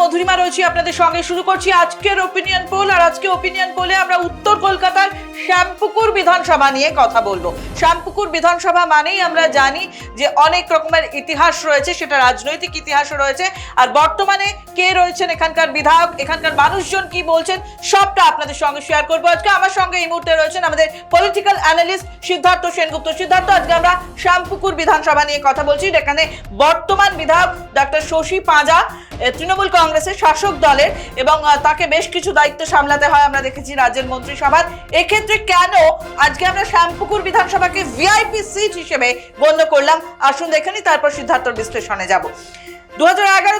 মধুরিমা রয়েছি আপনাদের সঙ্গে। শুরু করছি আজকের ওপিনিয়ন পোল আর আজকে ওপিনিয়ন পোলে আমরা উত্তর কলকাতার শ্যামপুকুর বিধানসভা নিয়ে কথা বলব। শ্যামপুকুর বিধানসভা মানেই আমরা জানি যে অনেক রকমের ইতিহাস রয়েছে, সেটা রাজনৈতিক ইতিহাসও রয়েছে। আর বর্তমানে কে রয়েছেন এখানকার বিধায়ক, এখানকার মানুষজন কি বলছেন, সবটা আপনাদের সঙ্গে শেয়ার করব। আজকে আমার সঙ্গে এই মুহূর্তে রয়েছেন আমাদের পলিটিক্যাল অ্যানালিস্ট সিদ্ধার্থ সেনগুপ্ত। সিদ্ধার্থ, আজকে আমরা শ্যামপুকুর বিধানসভা নিয়ে কথা বলছি এখানে বর্তমান বিধায়ক ডাক্তার শশী পাঁজা তৃণমূল কংগ্রেসের শাসক দলের এবং তাকে বেশ কিছু দায়িত্ব সামলাতে হয়, আমরা দেখেছি রাজ্যের মন্ত্রিসভার। এক্ষেত্রে কেন আজকে আমরা শ্যামপুকুর বিধানসভাকে ভিআইপি সিট হিসেবে গণ্য করলাম? আসুন দেখে নিই তারপর সিদ্ধার্থর বিশ্লেষণে যাব। দু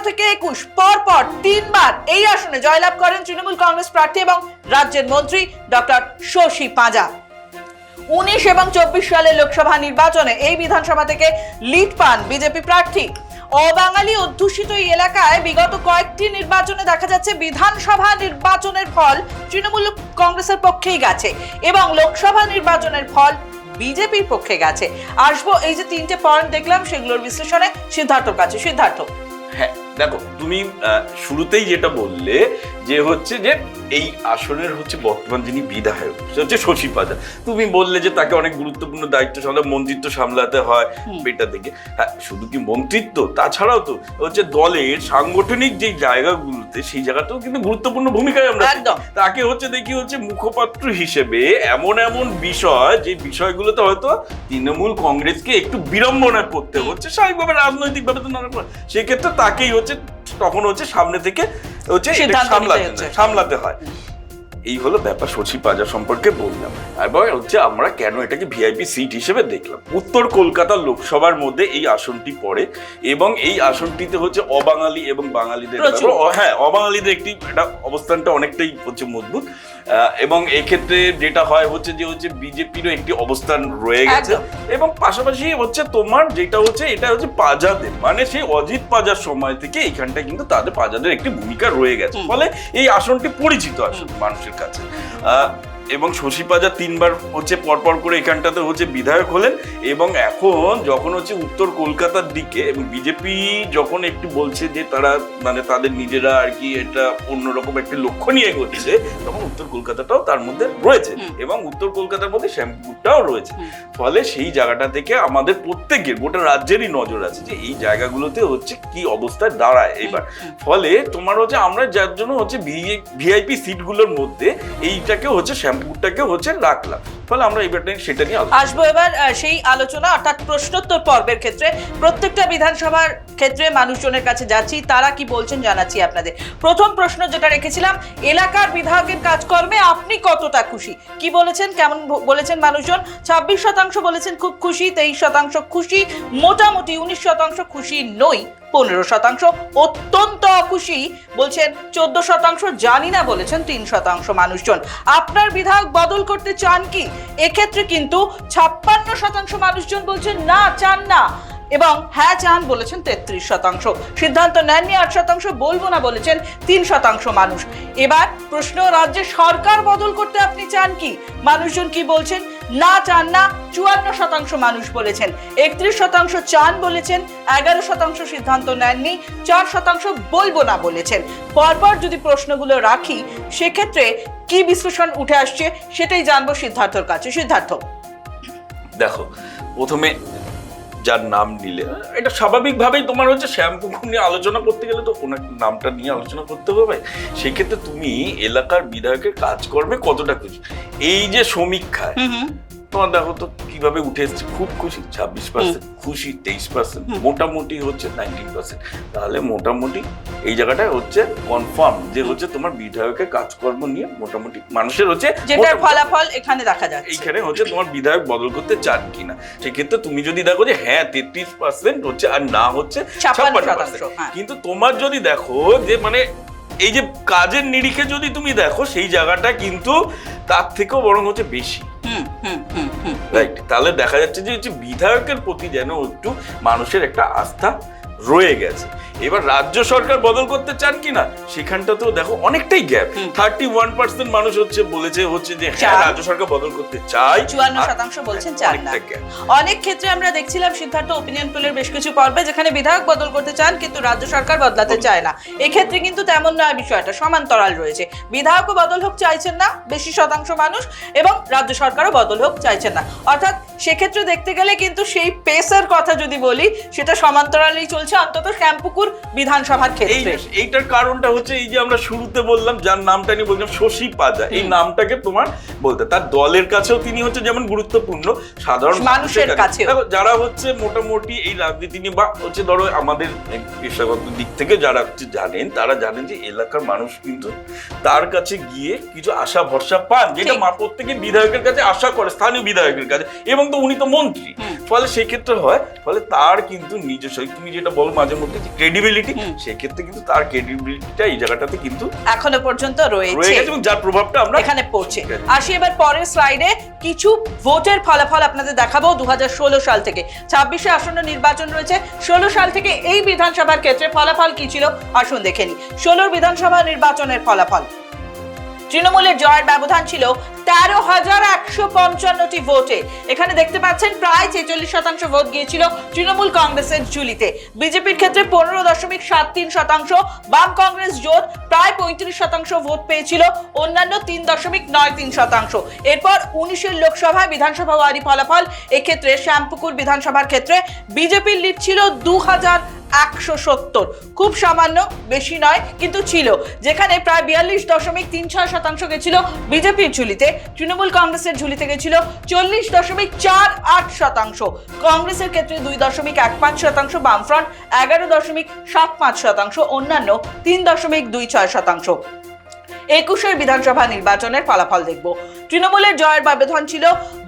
থেকে একুশ পর পর তিনবার এই আসনে জয়লাভ করেন তৃণমূল কংগ্রেস প্রার্থী এবং রাজ্যের মন্ত্রী ডক্টর শশী পাঁজা। উনিশ এবং চব্বিশ সালের লোকসভা নির্বাচনে এই বিধানসভা থেকে লিড পান বিজেপি প্রার্থী। অবাঙালি অধ্যুষিত এই এলাকায় বিগত কয়েকটি নির্বাচনে দেখা যাচ্ছে বিধানসভা নির্বাচনের ফল তৃণমূল কংগ্রেসের পক্ষেই গেছে এবং লোকসভা নির্বাচনের ফল বিজেপির পক্ষে গেছে। আসব এই যে তিনটে পয়েন্ট দেখলাম, সেগুলোর বিশ্লেষণে সিদ্ধার্থর কাছে। সিদ্ধার্থ। হ্যাঁ দেখো, তুমি শুরুতেই যেটা বললে যে হচ্ছে যে এই আসনের হচ্ছে বর্তমান যিনি বিধায়ক সে হচ্ছে শশী পাজা তুমি বললে যে তাকে অনেক গুরুত্বপূর্ণ দায়িত্ব সামলা মন্ত্রিত্ব সামলাতে হয় এটা থেকে হ্যাঁ শুধু কি মন্ত্রিত্ব? তাছাড়াও তো হচ্ছে দলের সাংগঠনিক যে জায়গাগুলোতে সেই জায়গাতেও কিন্তু গুরুত্বপূর্ণ ভূমিকায় আমরা তাকে হচ্ছে দেখি হচ্ছে মুখপাত্র হিসেবে এমন এমন বিষয় যে বিষয়গুলোতে হয়তো তৃণমূল কংগ্রেসকে একটু বিড়ম্বনা করতে হচ্ছে স্বাভাবিকভাবে রাজনৈতিকভাবে তো নানা সেক্ষেত্রে তাকেই হচ্ছে তখন হচ্ছে সামনে থেকে হচ্ছে সামলাতে সামলাতে হয়। এই হলো ব্যাপার শশী পাজা সম্পর্কে বললাম। এবার হচ্ছে আমরা কেন এটাকে ভিআইপি সিট হিসেবে দেখলাম? উত্তর কলকাতা লোকসভার মধ্যে এই আসনটি পড়ে এবং এই আসনটিতে হচ্ছে অবাঙালি এবং বাঙালিদের হ্যাঁ অবাঙালিদের একটি এটা অবস্থানটা অনেকটাই হচ্ছে মজবুত। এবং এক্ষেত্রে যেটা হয় হচ্ছে যে হচ্ছে বিজেপিরও একটি অবস্থান রয়ে গেছে। এবং পাশাপাশি হচ্ছে তোমার যেটা হচ্ছে এটা হচ্ছে পাজাদের। মানে সেই অজিত পাজার সময় থেকে এখানটা কিন্তু তাদের পাজাদের একটি ভূমিকা রয়ে গেছে। ফলে এই আসনটি পরিচিত আসন মানুষের কাছে। আহ, এবং শশী পাজা তিনবার হচ্ছে পরপর করে এখানটাতে হচ্ছে বিধায়ক হলেন এবং এখন যখন হচ্ছে উত্তর কলকাতার দিকে এবং বিজেপি যখন একটু বলছে যে তারা মানে তাদের নিজেরা আর কি এটা অন্যরকম একটি লক্ষ্য নিয়ে করছে তখন উত্তর কলকাতাটাও তার মধ্যে রয়েছে এবং উত্তর কলকাতার মধ্যে শ্যামপুরটাও রয়েছে। ফলে সেই জায়গাটা থেকে আমাদের প্রত্যেকের গোটা রাজ্যেরই নজর আছে যে এই জায়গাগুলোতে হচ্ছে কি অবস্থায় দাঁড়ায় এবার। ফলে তোমার হচ্ছে আমরা যার জন্য হচ্ছে ভিআইপি সিটগুলোর মধ্যে এইটাকে হচ্ছে শ্যাম্পুরটাকে হচ্ছে রাখলাম। ফলে আমরা এবার সেটা নিয়ে আসব এবার সেই আলোচনা, অর্থাৎ প্রশ্নোত্তর পর্বের ক্ষেত্রে। প্রত্যেকটা বিধানসভার ক্ষেত্রে মানুষজনের কাছে যাচ্ছি, তারা কি বলছেন জানাচ্ছি আপনাদের। প্রথম প্রশ্ন যেটা রেখেছিলাম, এলাকার বিধায়কের কাজকর্মে আপনি কতটা খুশি? কি বলেছেন? কেমন বলেছেন মানুষজন? ছাব্বিশ শতাংশ বলেছেন খুব খুশি, তেইশ শতাংশ খুশি, মোটামুটি উনিশ শতাংশ খুশি নই। পনেরো শতাংশ। অত্যন্ত অখুশি বলছেন, চোদ্দ শতাংশ জানি না বলেছেন তিন শতাংশ মানুষজন। আপনার বিধায়ক বদল করতে চান কি? এক্ষেত্রে কিন্তু ছাপ্পান্ন শতাংশ মানুষজন বলছেন, না, চান না। এবং হ্যাঁ চান বলেছেন তেত্রিশ শতাংশ। সিদ্ধান্ত নেননি আট শতাংশ, বলব না বলেছেন তিন শতাংশ মানুষ। এবার প্রশ্ন, রাজ্যে সরকার বদল করতে আপনি চান কি? মানুষজন কি বলছেন? না চান না, চুয়ান্ন শতাংশ মানুষ বলেছেন। একত্রিশ শতাংশ চান বলেছেন, এগারো শতাংশ সিদ্ধান্ত নেননি, চার শতাংশ বলব না বলেছেন। পরপর যদি প্রশ্নগুলো রাখি, সেক্ষেত্রে কি বিশ্লেষণ উঠে আসছে সেটাই জানব সিদ্ধার্থর কাছে। সিদ্ধার্থ। দেখো, প্রথমে যার নাম নিলে। এটা স্বাভাবিকভাবেই তোমার হচ্ছে শ্যামপুকুর নিয়ে আলোচনা করতে গেলে তো ওনার নামটা নিয়ে আলোচনা করতে হবে। সেক্ষেত্রে তুমি এলাকার বিধায়কের কাজকর্মে কতটা খুশি? এই যে সমীক্ষায় তোমার দেখো তো কীভাবে উঠে এসছে খুব খুশি ছাব্বিশ পার্সেন্ট খুশি তেইশ পার্সেন্ট মোটামুটি হচ্ছে নাইনটিন পার্সেন্ট তাহলে মোটামুটি এই জায়গাটায় হচ্ছে কনফার্ম যে হচ্ছে তোমার বিধায়কের কাজকর্ম নিয়ে মোটামুটি মানুষের হচ্ছে যেটার ফলাফল এখানে দেখা যাচ্ছে। এইখানে হচ্ছে তোমার বিধায়ক বদল করতে চান কিনা। সেক্ষেত্রে তুমি যদি দেখো যে হ্যাঁ তেত্রিশ পার্সেন্ট হচ্ছে আর না হচ্ছে ছাপ্পান্ন 56% শতাংশ, হ্যাঁ। কিন্তু তোমার যদি দেখো যে মানে এই যে কাজের নিরিখে যদি তুমি দেখো সেই জায়গাটা কিন্তু তার থেকেও বরং হচ্ছে বেশি। রাইট তাহলে দেখা যাচ্ছে যে বিধায়কের প্রতি যেন একটু মানুষের একটা আস্থা রয়ে গেছে। এবার রাজ্য সরকার বদল করতে চান কিনা সেখানটাতেও দেখো অনেকটাই গ্যাপ থার্টি ওয়ান পার্সেন্ট মানুষ হচ্ছে বলেছে হচ্ছে যে হ্যাঁ রাজ্য সরকার বদল করতে চায় চুয়ান্ন শতাংশ বলছেন চান না। অনেক ক্ষেত্রে আমরা দেখছিলাম সিদ্ধার্থ ওপিনিয়ন পোলের বেশ কিছু পর্বে যেখানে বিধায়ক বদল করতে চান কিন্তু রাজ্য সরকার বদলাতে চায় না। এক্ষেত্রে কিন্তু তেমন নয় বিষয়টা সমান্তরাল রয়েছে। বিধায়কও বদল হোক চাইছেন না বেশি শতাংশ মানুষ এবং রাজ্য সরকারও বদল হোক চাইছেন না। অর্থাৎ সেক্ষেত্রে দেখতে গেলে কিন্তু সেই পেসের কথা যদি বলি সেটা সমান্তরালেই চলছে। অন্তত শ্যামপুকুর বিধানসভার ক্ষেত্রে। এইটার কারণটা হচ্ছে এই যে আমরা শুরুতে বললাম যার নামটা নিয়ে বললাম শশী পাজা। এই নামটাকে তোমার বলতে তার দলের কাছেও তিনি হচ্ছে যেমন গুরুত্বপূর্ণ সাধারণ মানুষের। দেখো, যারা হচ্ছে মোটামুটি এই রাজনীতি নিয়ে বা হচ্ছে ধরো আমাদের পেশাগত দিক থেকে যারা হচ্ছে জানেন তারা জানেন যে এলাকার মানুষ কিন্তু তার কাছে গিয়ে কিছু আশা ভরসা পান যেটা। মা প্রত্যেকে বিধায়কের কাছে আশা করে স্থানীয় বিধায়কের কাছে। এবং তো উনি তো মন্ত্রী। ফলে সেক্ষেত্রে হয় ফলে তার কিন্তু নিজস্ব তুমি যেটা বলো মাঝে মধ্যে যে ক্রেডিবিলিটি সেক্ষেত্রে কিন্তু তার ক্রেডিবিলিটিটা এই জায়গাটাতে কিন্তু এখনও পর্যন্ত রয়েছে। এবং যার প্রভাবটা আমরা এখানে পড়ছে। আসি এবার পরের স্লাইডে কিছু ভোটের ফলাফল আপনাদের দেখাবো দু হাজার ষোলো সাল থেকে। ছাব্বিশে আসন্ন নির্বাচন রয়েছে। ষোলো সাল থেকে এই বিধানসভার ক্ষেত্রে ফলাফল কি ছিল? আসুন দেখে নি ষোলোর বিধানসভা নির্বাচনের ফলাফল। তৃণমূলের জয়ের ব্যবধান ছিল তেরো হাজার একশো পঞ্চান্নটি ভোটে। এখানে দেখতে পাচ্ছেন প্রায় ছেচল্লিশ শতাংশ ভোট গিয়েছিল তৃণমূল কংগ্রেসের ঝুলিতে। বিজেপির ক্ষেত্রে পনেরো দশমিক সাত তিন শতাংশ, বাম কংগ্রেস জোট প্রায় পঁয়ত্রিশ শতাংশ ভোট পেয়েছিল, অন্যান্য তিন দশমিক নয় তিন শতাংশ। এরপর উনিশের লোকসভায় বিধানসভা ওয়ারি ফলাফল, এক্ষেত্রে শ্যামপুকুর বিধানসভার ক্ষেত্রে বিজেপির লিড ছিল দু হাজার একশো সত্তর। খুব সামান্য, বেশি নয়, কিন্তু ছিল। যেখানে প্রায় বিয়াল্লিশ দশমিক তিন ছয় শতাংশ গেছিল বিজেপির ঝুলিতে, তৃণমূল কংগ্রেসের ঝুলিতে গেছিল চল্লিশ দশমিক চার আট শতাংশ। কংগ্রেসের ক্ষেত্রে দুই দশমিক এক পাঁচ শতাংশ, বামফ্রন্ট এগারো দশমিক সাত পাঁচ শতাংশ, অন্যান্য তিন দশমিক দুই ছয় শতাংশ। একুশের বিধানসভা নির্বাচনের ফলাফল দেখব। তৃণমূলের জয়ের ব্যবধান ছিল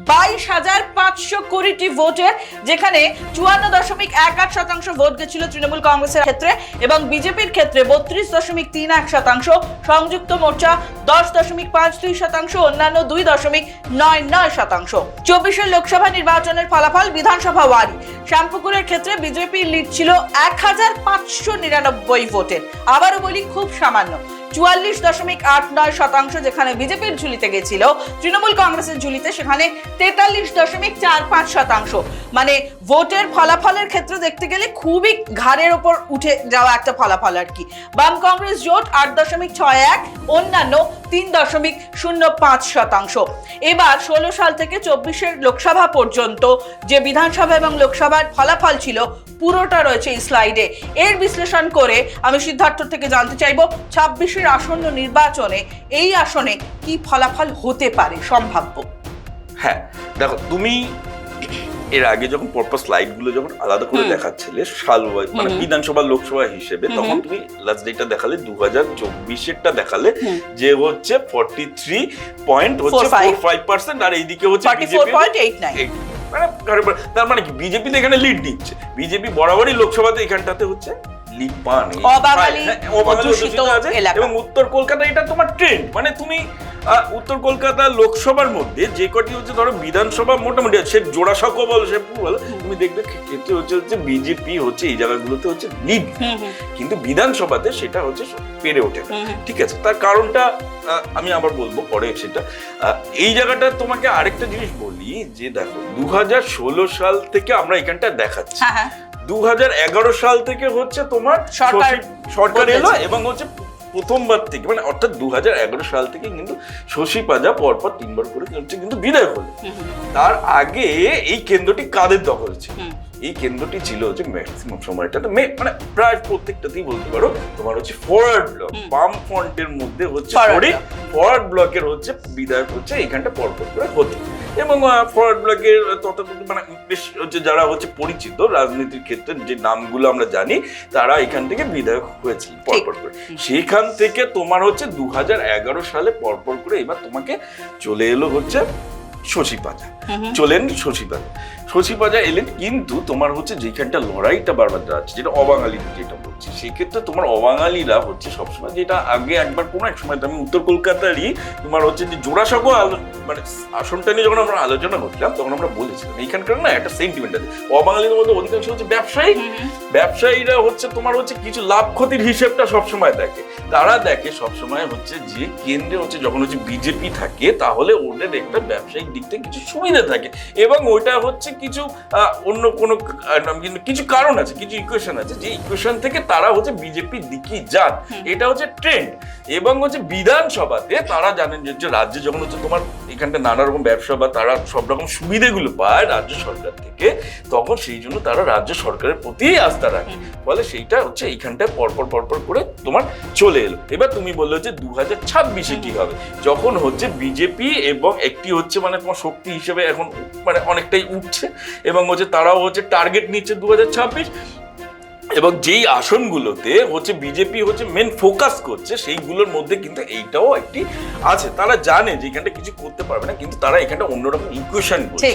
বাইশ হাজার পাঁচশো কুড়িটি ভোটের যেখানে চুয়ান্ন দশমিক এক আট শতাংশ ভোট গেছিল তৃণমূল কংগ্রেসের ক্ষেত্রে এবং বিজেপির ক্ষেত্রে বত্রিশ দশমিক তিন এক শতাংশ, সংযুক্ত মোর্চা দশ দশমিক পাঁচ দুই শতাংশ, অন্যান্য দুই দশমিক নয় নয় শতাংশ। চব্বিশের লোকসভা নির্বাচনের ফলাফল বিধানসভা ওয়ারি। শ্যামপুকুরের ক্ষেত্রে বিজেপির লিড ছিল এক হাজার পাঁচশো নিরানব্বই ভোটের আবারও বলি, খুব সামান্য। চুয়াল্লিশ দশমিক আট নয় শতাংশ যেখানে বিজেপির ঝুলিতে গেছিল, তৃণমূল কংগ্রেসের ঝুলিতে সেখানে তেতাল্লিশ দশমিক চার পাঁচ শতাংশ। মানে ভোটের ফলাফলের ক্ষেত্রে দেখতে গেলে খুবই ঘাড়ের ওপর উঠে যাওয়া একটা ফলাফল আর কি। বাম কংগ্রেস জোট আট দশমিক ছয় এক, অন্যান্য তিন দশমিক শূন্য পাঁচ শতাংশ। এবার ষোলো সাল থেকে চব্বিশের লোকসভা পর্যন্ত যে বিধানসভা এবং লোকসভার ফলাফল ছিল, পুরোটা রয়েছে এই স্লাইডে এর বিশ্লেষণ করে আমি সিদ্ধার্থ থেকে জানতে চাইব চাইব ছাব্বিশের আসন্ন নির্বাচনে এই আসনে কি ফলাফল হতে পারে সম্ভাব্য? হ্যাঁ দেখো তুমি এর আগে যখন পরপর স্লাইডগুলো যখন আলাদা করে দেখাচ্ছিলে সাল মানে। বিধানসভা লোকসভা হিসেবে তখন তুমি লাস্ট ডেটটা দেখালে দু হাজার চব্বিশেরটা দেখালে যে হচ্ছে ফর্টি থ্রি পয়েন্ট হচ্ছে 45 ফাইভ পার্সেন্ট আর এইদিকে হচ্ছে মানে তার মানে কি? বিজেপি তো এখানে লিড নিচ্ছে বিজেপি বরাবরই লোকসভাতে এখানটাতে হচ্ছে অবাঙালি হ্যাঁ, অধ্যুষিত এলাকা। এবং উত্তর কলকাতা এটা তোমার ট্রেন্ড মানে তুমি উত্তর কলকাতা লোকসভার মধ্যে যে কটি হচ্ছে ধরো বিধানসভা মোটামুটি আছে, সে জোড়াসাঁকো বল সে বল তুমি দেখবে ক্ষেত্রে হচ্ছে হচ্ছে বিজেপি হচ্ছে এই জায়গাগুলোতে হচ্ছে লিড কিন্তু বিধানসভাতে সেটা হচ্ছে পেরে ওঠে। ঠিক আছে তার কারণটা আমি আবার বলব পরে সেটা। আহ, এই জায়গাটা তোমাকে আরেকটা জিনিস বলি যে দেখো দু হাজার ষোলো সাল থেকে আমরা এখানটা দেখাচ্ছি। হ্যাঁ হ্যাঁ। দু হাজার এগারো সাল থেকে হচ্ছে তোমার সরকার সরকার এলো এবং হচ্ছে প্রথমবার থেকে মানে অর্থাৎ দু সাল থেকে কিন্তু শশী পাজা পরপর তিনবার করে হচ্ছে কিন্তু বিদায় হলো। তার আগে এই কেন্দ্রটি কাদের দখল ছিল? এই কেন্দ্রটি ছিল হচ্ছে ম্যাক্সিমাম সময়টাতে মে- মানে প্রায় প্রত্যেকটাতেই বলতে পারো তোমার হচ্ছে ফরওয়ার্ড ব্লক। বাম ফ্রন্টের মধ্যে হচ্ছে ফরওয়ার্ড ব্লকের হচ্ছে বিধায়ক হচ্ছে এখানটা পরপর করে হতো। এবং ফরওয়ার্ড ব্লকের তথাকথিত মানে বেশ হচ্ছে যারা হচ্ছে পরিচিত রাজনীতির ক্ষেত্রে যে নামগুলো আমরা জানি তারা এখান থেকে বিধায়ক হয়েছিল পরপর করে। সেখান থেকে তোমার হচ্ছে দু হাজার এগারো সালে পরপর করে এবার তোমাকে চলে এলো হচ্ছে শশী পাজা। হুম। চলেন শশী পাজা। শশী পাজা এলেন কিন্তু তোমার হচ্ছে যেখানটা লড়াইটা বারবার যাচ্ছে যেটা অবাঙালিদের যেটা বলছি সেক্ষেত্রে তোমার অবাঙালিরা হচ্ছে সবসময় যেটা আগে একবার কোনো এক সময় আমি উত্তর কলকাতারই তোমার হচ্ছে যে জোড়াসাঁকো আলো মানে আসনটা নিয়ে যখন আমরা আলোচনা করছিলাম তখন আমরা বলেছিলাম এইখানকার না একটা সেন্টিমেন্ট আছে। অবাঙালিদের মধ্যে অধিকাংশ হচ্ছে ব্যবসায়ী। ব্যবসায়ীরা হচ্ছে তোমার হচ্ছে কিছু লাভ ক্ষতির হিসেবটা সবসময় দেখে। তারা দেখে সবসময় হচ্ছে যে কেন্দ্রে হচ্ছে যখন হচ্ছে বিজেপি থাকে তাহলে ওদের একটা ব্যবসায়িক দিক থেকে কিছু সুবিধা থাকে। এবং ওইটা হচ্ছে কিছু অন্য কোনো কিছু কারণ আছে কিছু ইকুয়েশন আছে। যে ইকুয়েশন থেকে তারা হচ্ছে বিজেপির দিকেই যান। এটা হচ্ছে ট্রেন্ড এবং হচ্ছে বিধানসভাতে তারা জানেন যে রাজ্যে যখন হচ্ছে তোমার এখানটা নানা রকম ব্যবসা বা তারা সব রকম সুবিধাগুলো পায় রাজ্য সরকার থেকে তখন সেই জন্য তারা রাজ্য সরকারের প্রতি আস্থা রাখে। ফলে সেইটা হচ্ছে এইখানটায় পরপর পরপর করে তোমার চলে এলো। এবার তুমি বললে যে দু হাজার ছাব্বিশে কি হবে? যখন হচ্ছে বিজেপি এবং একটি হচ্ছে মানে তোমার শক্তি হিসেবে এখন মানে অনেকটাই উঠছে এবং হচ্ছে তারাও হচ্ছে টার্গেট নিচ্ছে দু হাজার ছাব্বিশ। এবং যেই আসনগুলোতে হচ্ছে বিজেপি হচ্ছে মেন ফোকাস করছে সেইগুলোর মধ্যে কিন্তু এইটাও একটি আছে। তারা জানে যে এখানটা কিছু করতে পারবে না কিন্তু তারা এখানটা অন্যরকম ইকুয়েশন করছে।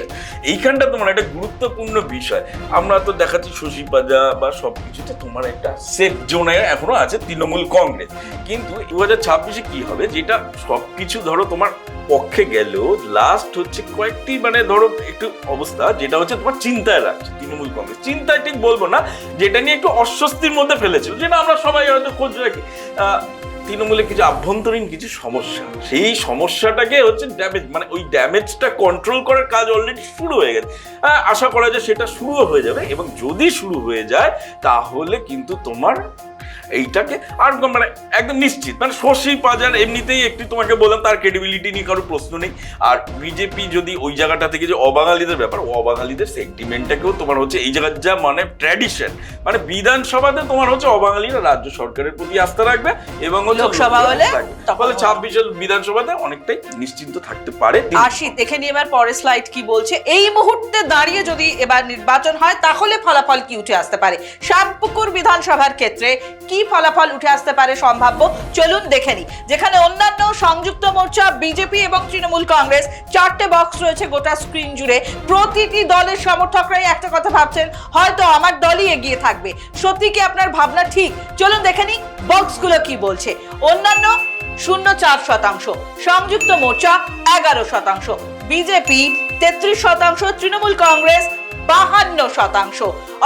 এইখানটা তোমার একটা গুরুত্বপূর্ণ বিষয়। আমরা তো দেখাচ্ছি শশী পাজা বা সবকিছুতে তোমার একটা সেফ জোনে এখনও আছে তৃণমূল কংগ্রেস। কিন্তু দু হাজার ছাব্বিশে কি হবে? যেটা সবকিছু ধরো তোমার পক্ষে গেলেও লাস্ট হচ্ছে কয়েকটি মানে ধরো একটু অবস্থা যেটা হচ্ছে তোমার চিন্তায় রাখছে তৃণমূল কংগ্রেস। চিন্তায় ঠিক বলব না যেটা নিয়ে একটু অস্বস্তির মধ্যে ফেলেছিল যেটা আমরা সবাই হয়তো খোঁজ রাখি। আহ, তৃণমূলে কিছু আভ্যন্তরীণ কিছু সমস্যা সেই সমস্যাটাকে হচ্ছে ড্যামেজ মানে ওই ড্যামেজটা কন্ট্রোল করার কাজ অলরেডি শুরু হয়ে গেছে। আশা করা যায় সেটা শুরু হয়ে যাবে এবং যদি শুরু হয়ে যায় তাহলে কিন্তু তোমার এইটাকে আর মানে একদম নিশ্চিত। মানে শশী পাজার এমনিতেই একটি তোমাকে বললাম তার ক্রেডিবিলিটি নিয়ে কারও প্রশ্ন নেই। আর বিজেপি যদি ওই জায়গাটা থেকে যে অবাঙালিদের ব্যাপার অবাঙালিদের সেন্টিমেন্টটাকেও তোমার হচ্ছে এই জায়গার যা মানে ট্র্যাডিশন মানে বিধানসভাতে তোমার হচ্ছে অবাঙালিরা রাজ্য সরকারের প্রতি আস্থা রাখবে এবং হচ্ছে লোকসভা হলে তখন ছাব্বিশের বিধানসভাতে অনেকটাই নিশ্চিন্ত থাকতে পারে। আসি দেখে নিই এবার পরের স্লাইড কি বলছে। এই মুহূর্তে দাঁড়িয়ে যদি এবার নির্বাচন হয় তাহলে ফলাফল কি উঠে আসতে পারে? শ্যামপুকুর বিধানসভার ক্ষেত্রে কি ফলাফল উঠে আসতে পারে সম্ভাব্য? চলুন দেখে নিই। যেখানে অন্যান্য সংযুক্ত মোর্চা, বিজেপি এবং তৃণমূল কংগ্রেস, চারটে বক্স রয়েছে গোটা স্ক্রিন জুড়ে। প্রতিটি দলের সমর্থকরাই একটা কথা ভাবছেন, হয়তো আমার দলই এগিয়ে থাকবে। সত্যি কি আপনার ভাবনা ঠিক? চলুন দেখে নিই বক্সগুলো কি বলছে। অন্যান্য শূন্য চার শতাংশ, সংযুক্ত মোর্চা এগারো শতাংশ, বিজেপি তেত্রিশ শতাংশ, তৃণমূল কংগ্রেস বাহান্ন শতাংশ।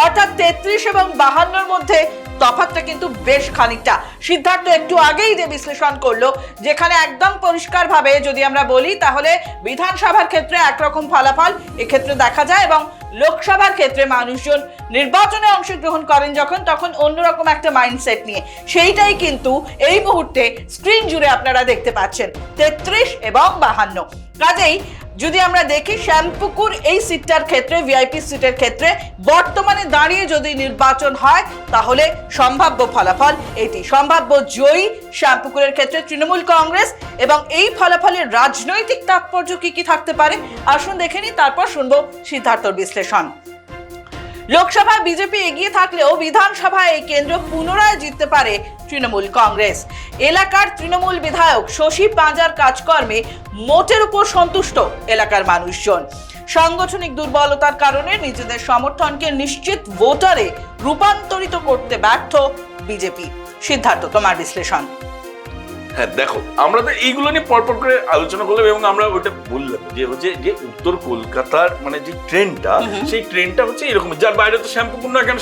অর্থাৎ তেত্রিশ এবং বাহান্নর মধ্যে তফাৎটা কিন্তু বেশ খানিকটা। সিদ্ধার্থ একটু আগেই যে বিশ্লেষণ করল, যেখানে একদম পরিষ্কারভাবে যদি আমরা বলি, তাহলে বিধানসভার ক্ষেত্রে একরকম ফলাফল, এক্ষেত্রে দেখা যায় এবং লোকসভার ক্ষেত্রে মানুষজন নির্বাচনে অংশগ্রহণ করেন যখন, তখন অন্যরকম একটা মাইন্ডসেট নিয়ে। সেইটাই কিন্তু এই মুহূর্তে স্ক্রিন জুড়ে আপনারা দেখতে পাচ্ছেন। তেত্রিশ এবং বাহান্ন। কাজেই যদি আমরা দেখি শ্যামপুকুর এই সিটটার ক্ষেত্রে ভিআইপি সিটের ক্ষেত্রে, বর্তমানে দাঁড়িয়ে যদি নির্বাচন হয়, তাহলে সম্ভাব্য ফলাফল এটি। সম্ভাব্য জয়ী শ্যামপুকুরের ক্ষেত্রে তৃণমূল কংগ্রেস এবং এই ফলাফলের রাজনৈতিক তাৎপর্য কি কি থাকতে পারে? আসুন দেখে নিই, তারপর শুনব সিদ্ধার্থর বিশ্লেষণ। লোকসভায় বিজেপি এগিয়ে থাকলেও বিধানসভায় এই কেন্দ্র পুনরায় জিততে পারে তৃণমূল কংগ্রেস। এলাকার তৃণমূল বিধায়ক শশী পাঁজার কাজকর্মে মোটের উপর সন্তুষ্ট এলাকার মানুষজন। সাংগঠনিক দুর্বলতার কারণে নিজেদের সমর্থনকে নিশ্চিত ভোটারে রূপান্তরিত করতে ব্যর্থ বিজেপি। সিদ্ধার্থ, তোমার বিশ্লেষণ। হ্যাঁ দেখো আমরা তো এইগুলো নিয়ে পরপর করে আলোচনা করলাম এবং আমরা ওইটা বললাম যে হচ্ছে যে উত্তর কলকাতার মানে যে ট্রেনটা সেই ট্রেনটা হচ্ছে এরকম। যার বাইরে তো না কেন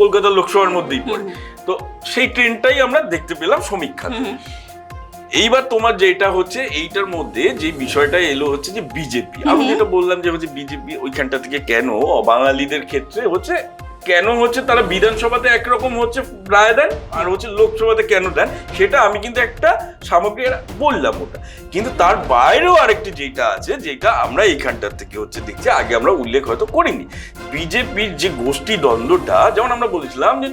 কলকাতার লোকসভার মধ্যেই পড়ে। তো সেই ট্রেনটাই আমরা দেখতে পেলাম সমীক্ষা এইবার তোমার যেটা হচ্ছে এইটার মধ্যে যে বিষয়টা এলো হচ্ছে যে বিজেপি। আমি যেটা বললাম যে হচ্ছে বিজেপি ওইখানটা থেকে কেন বাঙালিদের ক্ষেত্রে হচ্ছে কেন হচ্ছে তারা বিধানসভাতে একরকম হচ্ছে রায় দেন, আর হচ্ছে লোকসভাতে কেন দেন, সেটা আমি কিন্তু একটা সামগ্রী বললাম ওটা। কিন্তু তার বাইরেও আরেকটি যেটা আছে, যেটা আমরা এইখানটার থেকে হচ্ছে দেখছি, আগে আমরা উল্লেখ হয়তো করিনি। বিজেপির যে গোষ্ঠী দ্বন্দ্বটা, যেমন আমরা বলেছিলাম যে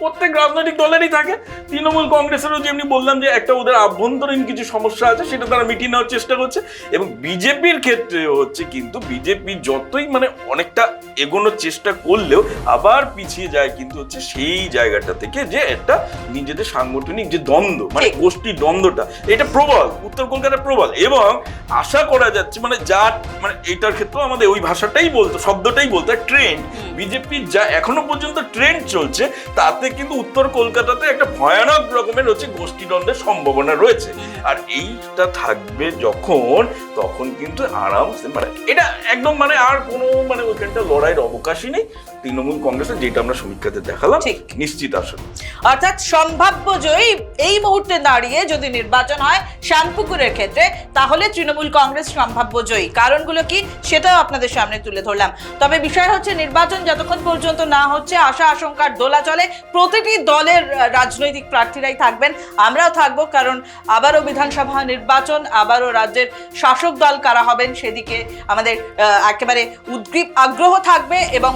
প্রত্যেক রাজনৈতিক দলেরই থাকে। তৃণমূল কংগ্রেসেরও যেমনি বললাম যে একটা ওদের আভ্যন্তরীণ কিছু সমস্যা আছে সেটা তারা মিটিয়ে নেওয়ার চেষ্টা করছে এবং বিজেপির ক্ষেত্রে হচ্ছে কিন্তু বিজেপি যতই মানে অনেকটা এগোনোর চেষ্টা করলেও আবার পিছিয়ে যায় কিন্তু হচ্ছে সেই জায়গাটা থেকে যে একটা নিজেদের সাংগঠনিক যে দ্বন্দ্ব মানে। গোষ্ঠী দ্বন্দ্বটা এটা প্রবল উত্তর কলকাতা প্রবল এবং আশা করা যাচ্ছে মানে যা মানে এটার ক্ষেত্রেও আমাদের ওই ভাষাটাই বলতো শব্দটাই বলতো ট্রেন্ড। বিজেপির যা এখনও পর্যন্ত ট্রেন্ড চলছে তাতে কিন্তু উত্তর কলকাতাতে একটা ভয়ানক রকমের হচ্ছে গোষ্ঠী দ্বন্দ্বের সম্ভাবনা রয়েছে। আর এইটা থাকবে যখন, তখন কিন্তু আরামসে মানে এটা একদম মানে আর কোনো মানে ওইখানটা লড়াইয়ের অবকাশই নেই। তৃণমূল কংগ্রেসের যেটা আমরা সমীক্ষাতে দেখালাম। নিশ্চিত আসলে। অর্থাৎ সম্ভাব্য জয়ী এই মুহূর্তে দাঁড়িয়ে যদি নির্বাচন হয় শ্যামপুকুরের ক্ষেত্রে তাহলে তৃণমূল কংগ্রেস সম্ভাব্য জয়ী। কারণগুলো কি সেটাও আপনাদের সামনে তুলে ধরলাম। তবে বিষয় হচ্ছে নির্বাচন যতক্ষণ পর্যন্ত না হচ্ছে আশা আশঙ্কার দোলা চলে। প্রতিটি দলের রাজনৈতিক প্রার্থীরাই থাকবেন। আমরাও থাকব কারণ আবারও বিধানসভা নির্বাচন আবারও রাজ্যের শাসক দল কারা হবেন সেদিকে আমাদের একেবারে উদ্গ্রীব আগ্রহ থাকবে এবং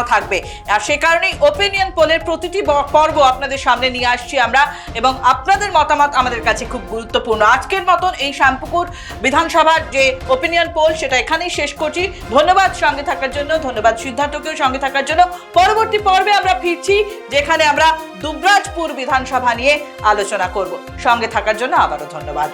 উত্তেজনাও থাকবে। আর সে কারণেই ওপিনিয়ন পোলের প্রতিটি পর্ব আপনাদের সামনে নিয়ে আসছি আমরা এবং আপনাদের মতামত আমাদের কাছে খুব গুরুত্বপূর্ণ। আজকের মতন এই শ্যামপুকুর বিধানসভার যে ওপিনিয়ন পোল সেটা এখানেই শেষ করছি। ধন্যবাদ সঙ্গে থাকার জন্য, ধন্যবাদ সিদ্ধার্থকেও সঙ্গে থাকার জন্য। পরবর্তী পর্বে আমরা ফিরছি, যেখানে আমরা দুবরাজপুর বিধানসভা নিয়ে আলোচনা করব। সঙ্গে থাকার জন্য আবারও ধন্যবাদ।